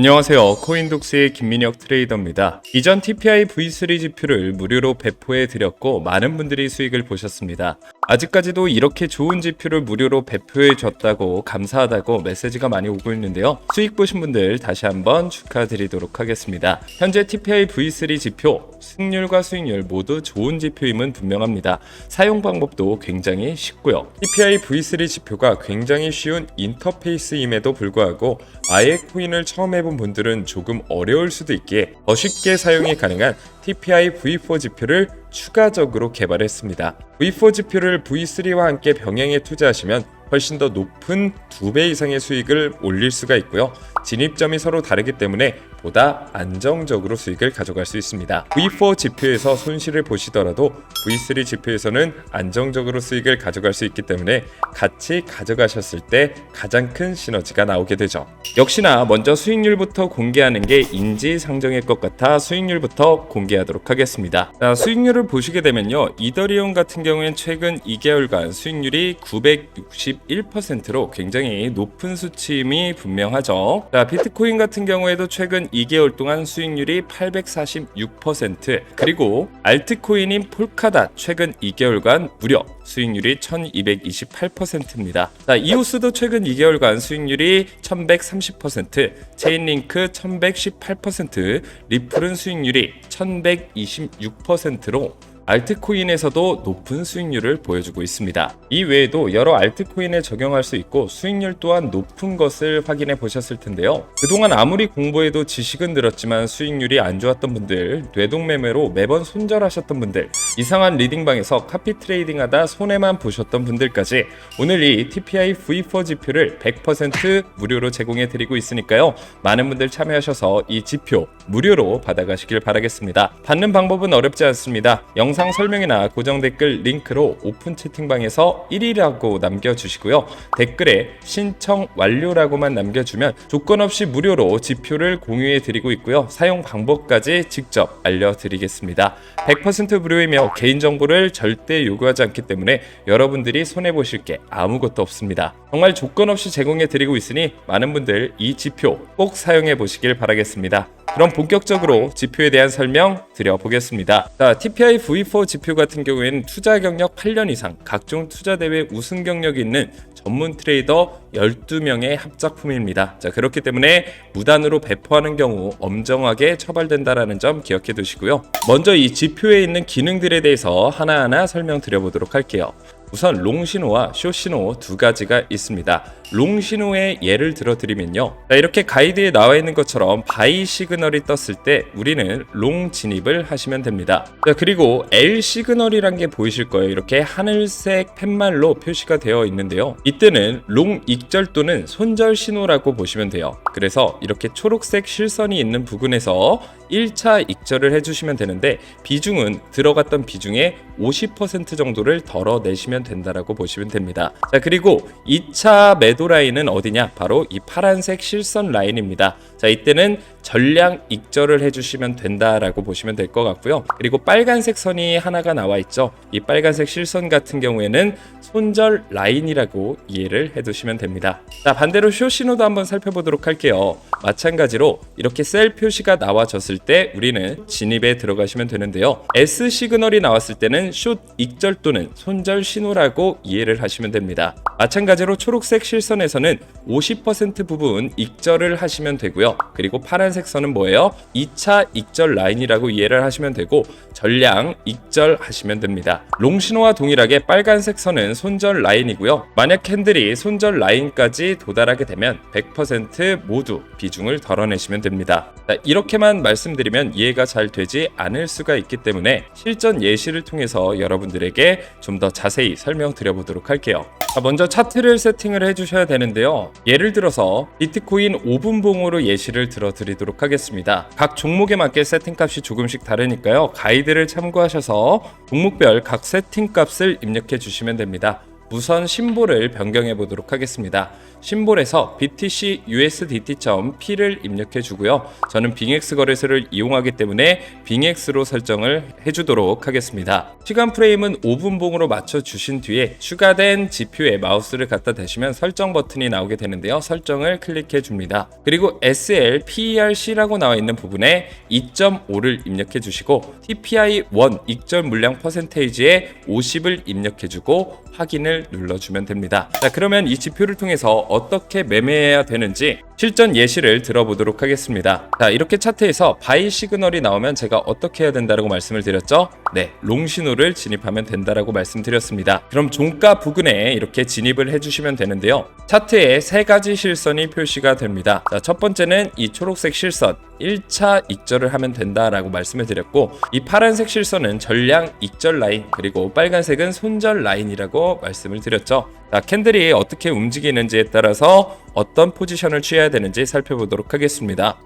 안녕하세요. 코인독스의 김민혁 트레이더입니다. 이전 TPI V3 지표를 무료로 배포해 드렸고 많은 분들이 수익을 보셨습니다. 아직까지도 이렇게 좋은 지표를 무료로 배포해 줬다고 감사하다고 메시지가 많이 오고 있는데요. 수익 보신 분들 다시 한번 축하드리도록 하겠습니다. 현재 TPI V3 지표 승률과 수익률 모두 좋은 지표임은 분명합니다. 사용 방법도 굉장히 쉽고요. TPI V3 지표가 굉장히 쉬운 인터페이스임에도 불구하고 아예 코인을 처음 해본 분들은 조금 어려울 수도 있기에 더 쉽게 사용이 가능한 TPI V4 지표를 추가적으로 개발했습니다. V4 지표를 V3와 함께 병행해 투자하시면 훨씬 더 높은 두배 이상의 수익을 올릴 수가 있고요. 진입점이 서로 다르기 때문에 보다 안정적으로 수익을 가져갈 수 있습니다. V4 지표에서 손실을 보시더라도 V3 지표에서는 안정적으로 수익을 가져갈 수 있기 때문에 같이 가져가셨을 때 가장 큰 시너지가 나오게 되죠. 역시나 먼저 수익률부터 공개하는 게 인지상정일 것 같아 수익률부터 공개하도록 하겠습니다. 자, 수익률을 보시게 되면요. 이더리움 같은 경우엔 최근 2개월간 수익률이 961%로 굉장히 높은 수치임이 분명하죠. 자, 비트코인 같은 경우에도 최근 2개월 동안 수익률이 846% 그리고 알트코인인 폴카닷 최근 2개월간 무려 수익률이 1228%입니다. 자, 이오스도 최근 2개월간 수익률이 1130%, 체인링크 1118%, 리플은 수익률이 1126%로 알트코인에서도 높은 수익률을 보여주고 있습니다. 이 외에도 여러 알트코인에 적용할 수 있고 수익률 또한 높은 것을 확인해 보셨을 텐데요. 그동안 아무리 공부해도 지식은 늘었지만 수익률이 안 좋았던 분들, 뇌동매매로 매번 손절하셨던 분들, 이상한 리딩방에서 카피 트레이딩 하다 손해만 보셨던 분들까지 오늘 이 TPI V4 지표를 100% 무료로 제공해 드리고 있으니까요. 많은 분들 참여하셔서 이 지표 무료로 받아가시길 바라겠습니다. 받는 방법은 어렵지 않습니다. 영상 설명이나 고정 댓글 링크로 오픈 채팅방에서 1위라고 남겨주시고요. 댓글에 신청 완료라고만 남겨주면 조건 없이 무료로 지표를 공유해 드리고 있고요. 사용 방법까지 직접 알려드리겠습니다. 100% 무료이며 개인정보를 절대 요구하지 않기 때문에 여러분들이 손해보실 게 아무것도 없습니다. 정말 조건 없이 제공해 드리고 있으니 많은 분들 이 지표 꼭 사용해 보시길 바라겠습니다. 그럼 본격적으로 지표에 대한 설명 드려보겠습니다. 자, TPI V4 지표 같은 경우에는 투자 경력 8년 이상, 각종 투자 대회 우승 경력이 있는 전문 트레이더 12명의 합작품입니다. 자, 그렇기 때문에 무단으로 배포하는 경우 엄정하게 처벌된다라는 점 기억해 두시고요. 먼저 이 지표에 있는 기능들에 대해서 하나하나 설명드려 보도록 할게요. 우선 롱신호와 쇼신호 두 가지가 있습니다. 롱신호의 예를 들어 드리면요. 자, 이렇게 가이드에 나와 있는 것처럼 바이 시그널이 떴을 때 우리는 롱 진입을 하시면 됩니다. 자, 그리고 L 시그널이란 게 보이실 거예요. 이렇게 하늘색 팻말로 표시가 되어 있는데요. 이때는 롱 익절 또는 손절 신호라고 보시면 돼요. 그래서 이렇게 초록색 실선이 있는 부분에서 1차 익절을 해주시면 되는데 비중은 들어갔던 비중의 50% 정도를 덜어내시면 된다라고 보시면 됩니다. 자 그리고 2차 매도 라인은 어디냐? 바로 이 파란색 실선 라인입니다. 자 이때는 전량 익절을 해주시면 된다라고 보시면 될 것 같고요. 그리고 빨간색 선이 하나가 나와 있죠. 이 빨간색 실선 같은 경우에는 손절 라인이라고 이해를 해두시면 됩니다. 자 반대로 쇼 신호도 한번 살펴보도록 할게요. 마찬가지로 이렇게 셀 표시가 나와졌을 때 우리는 진입에 들어가시면 되는데요. S 시그널이 나왔을 때는 숏 익절 또는 손절 신호라고 이해를 하시면 됩니다. 마찬가지로 초록색 실선에서는 50% 부분 익절을 하시면 되고요. 그리고 파란색 선은 뭐예요? 2차 익절 라인이라고 이해를 하시면 되고 전량 익절 하시면 됩니다. 롱신호와 동일하게 빨간색 선은 손절 라인이고요. 만약 캔들이 손절 라인까지 도달하게 되면 100% 모두 비중을 덜어내시면 됩니다. 자, 이렇게만 말씀드리면 이해가 잘 되지 않을 수가 있기 때문에 실전 예시를 통해서 여러분들에게 좀 더 자세히 설명드려 보도록 할게요. 자, 먼저 차트를 세팅을 해주셔야 되는데요. 예를 들어서 비트코인 5분봉으로 예시를 들어 드리도록 하겠습니다. 각 종목에 맞게 세팅값이 조금씩 다르니까요. 가이드를 참고하셔서 종목별 각 세팅값을 입력해 주시면 됩니다. 우선 심볼을 변경해 보도록 하겠습니다. 심볼에서 BTC USDT.P를 입력해 주고요. 저는 빙엑스 거래소를 이용하기 때문에 빙엑스로 설정을 해 주도록 하겠습니다. 시간 프레임은 5분봉으로 맞춰 주신 뒤에 추가된 지표에 마우스를 갖다 대시면 설정 버튼이 나오게 되는데요. 설정을 클릭해 줍니다. 그리고 SL PERC라고 나와 있는 부분에 2.5를 입력해 주시고 TPI 1 익절 물량 퍼센테이지에 50을 입력해 주고 확인을 눌러주면 됩니다. 자, 그러면 이 지표를 통해서 어떻게 매매해야 되는지 실전 예시를 들어보도록 하겠습니다. 자, 이렇게 차트에서 바이 시그널이 나오면 제가 어떻게 해야 된다고 말씀을 드렸죠? 네, 롱 신호를 진입하면 된다라고 말씀드렸습니다. 그럼 종가 부근에 이렇게 진입을 해주시면 되는데요. 차트에 세 가지 실선이 표시가 됩니다. 자, 첫 번째는 이 초록색 실선 1차 익절을 하면 된다라고 말씀을 드렸고 이 파란색 실선은 전량 익절 라인 그리고 빨간색은 손절 라인이라고 말씀을 드렸죠. 자, 캔들이 어떻게 움직이는지에 따라서 어떤 포지션을 취해야 되는지 살펴보도록 하겠습니다.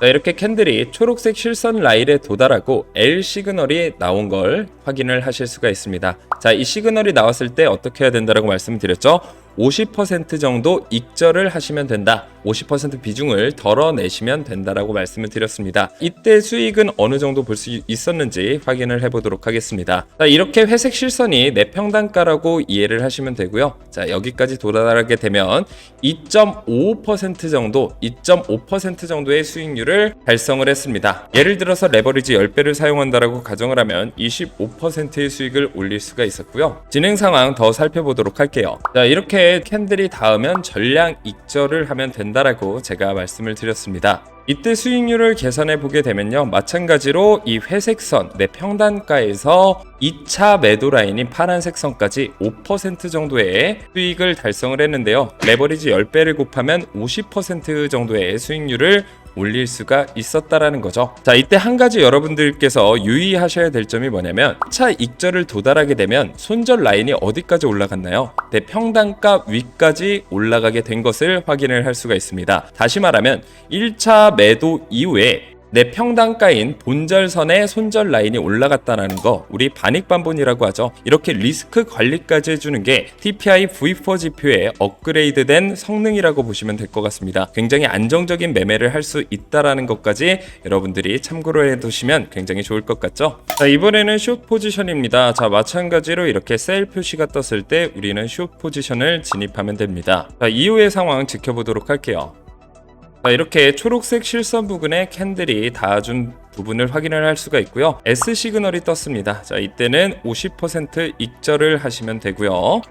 자, 이렇게 캔들이 초록색 실선 라인에 도달하고 L 시그널이 나온 걸 확인을 하실 수가 있습니다. 자, 이 시그널이 나왔을 때 어떻게 해야 된다라고 말씀드렸죠? 50% 정도 익절을 하시면 된다. 50% 비중을 덜어내시면 된다라고 말씀을 드렸습니다. 이때 수익은 어느 정도 볼 수 있었는지 확인을 해보도록 하겠습니다. 자, 이렇게 회색 실선이 내 평단가라고 이해를 하시면 되고요. 자, 여기까지 도달하게 되면 2.5% 정도, 2.5% 정도의 수익률을 달성을 했습니다. 예를 들어서 레버리지 10배를 사용한다라고 가정을 하면 25%의 수익을 올릴 수가 있었고요. 진행 상황 더 살펴보도록 할게요. 자, 이렇게 캔들이 닿으면 전량 익절을 하면 된다라고 제가 말씀을 드렸습니다. 이때 수익률을 계산해 보게 되면요. 마찬가지로 이 회색 선, 내 평단가에서 2차 매도 라인인 파란색 선까지 5% 정도의 수익을 달성을 했는데요. 레버리지 10배를 곱하면 50% 정도의 수익률을 올릴 수가 있었다라는 거죠. 자, 이때 한 가지 여러분들께서 유의하셔야 될 점이 뭐냐면 차 익절을 도달하게 되면 손절 라인이 어디까지 올라갔나요? 내 평단가 위까지 올라가게 된 것을 확인을 할 수가 있습니다. 다시 말하면 1차 매도 이후에 내 평단가인 본절선의 손절 라인이 올라갔다는 거 우리 반익 반본이라고 하죠. 이렇게 리스크 관리까지 해주는 게 TPI V4 지표의 업그레이드된 성능이라고 보시면 될 것 같습니다. 굉장히 안정적인 매매를 할 수 있다라는 것까지 여러분들이 참고로 해두시면 굉장히 좋을 것 같죠. 자 이번에는 숏 포지션입니다. 자 마찬가지로 이렇게 셀 표시가 떴을 때 우리는 숏 포지션을 진입하면 됩니다. 자 이후의 상황 지켜보도록 할게요. 자, 이렇게 초록색 실선 부근에 캔들이 닿아준 부분을 확인을 할 수가 있고요. S 시그널이 떴습니다. 자, 이때는 50% 익절을 하시면 되고요.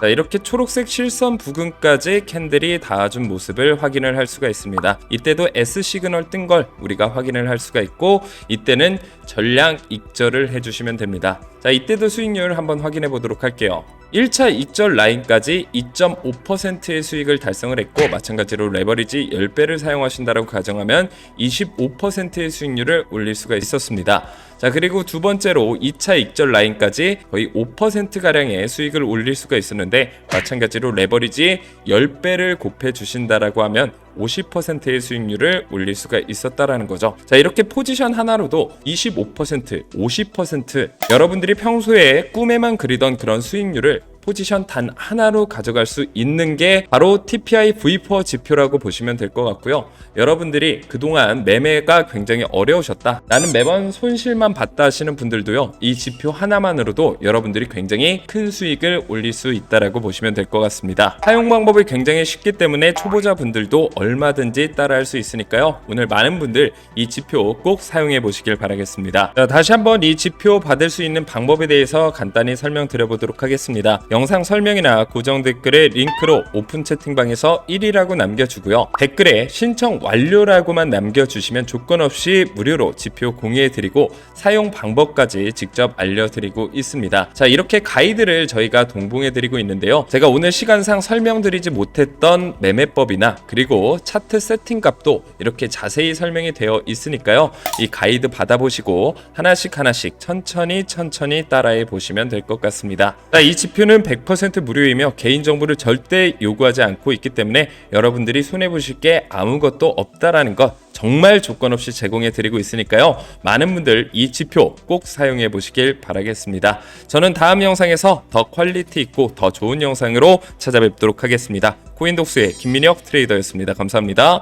자, 이렇게 초록색 실선 부근까지 캔들이 닿아준 모습을 확인을 할 수가 있습니다. 이때도 S 시그널 뜬 걸 우리가 확인을 할 수가 있고 이때는 전량 익절을 해주시면 됩니다. 자, 이때도 수익률 한번 확인해 보도록 할게요. 1차 익절 라인까지 2.5%의 수익을 달성을 했고 마찬가지로 레버리지 10배를 사용하신다고 가정하면 25%의 수익률을 올릴 수가 있었습니다. 자 그리고 두 번째로 2차 익절 라인까지 거의 5%가량의 수익을 올릴 수가 있었는데 마찬가지로 레버리지 10배를 곱해 주신다라고 하면 50%의 수익률을 올릴 수가 있었다라는 거죠. 자, 이렇게 포지션 하나로도 25%, 50% 여러분들이 평소에 꿈에만 그리던 그런 수익률을 포지션 단 하나로 가져갈 수 있는 게 바로 TPI V4 지표라고 보시면 될 것 같고요. 여러분들이 그동안 매매가 굉장히 어려우셨다. 나는 매번 손실만 봤다 하시는 분들도요. 이 지표 하나만으로도 여러분들이 굉장히 큰 수익을 올릴 수 있다라고 보시면 될 것 같습니다. 사용 방법이 굉장히 쉽기 때문에 초보자 분들도 얼마든지 따라할 수 있으니까요. 오늘 많은 분들 이 지표 꼭 사용해 보시길 바라겠습니다. 자, 다시 한번 이 지표 받을 수 있는 방법에 대해서 간단히 설명드려 보도록 하겠습니다. 영상 설명이나 고정 댓글에 링크로 오픈 채팅방에서 1이라고 남겨주고요. 댓글에 신청 완료라고만 남겨주시면 조건 없이 무료로 지표 공유해드리고 사용 방법까지 직접 알려드리고 있습니다. 자 이렇게 가이드를 저희가 동봉해드리고 있는데요. 제가 오늘 시간상 설명드리지 못했던 매매법이나 그리고 차트 세팅 값도 이렇게 자세히 설명이 되어 있으니까요. 이 가이드 받아보시고 하나씩 하나씩 천천히 천천히 따라해 보시면 될 것 같습니다. 자, 이 지표는 100% 무료이며 개인정보를 절대 요구하지 않고 있기 때문에 여러분들이 손해보실 게 아무것도 없다라는 것 정말 조건 없이 제공해 드리고 있으니까요. 많은 분들 이 지표 꼭 사용해 보시길 바라겠습니다. 저는 다음 영상에서 더 퀄리티 있고 더 좋은 영상으로 찾아뵙도록 하겠습니다. 코인독스의 김민혁 트레이더였습니다. 감사합니다.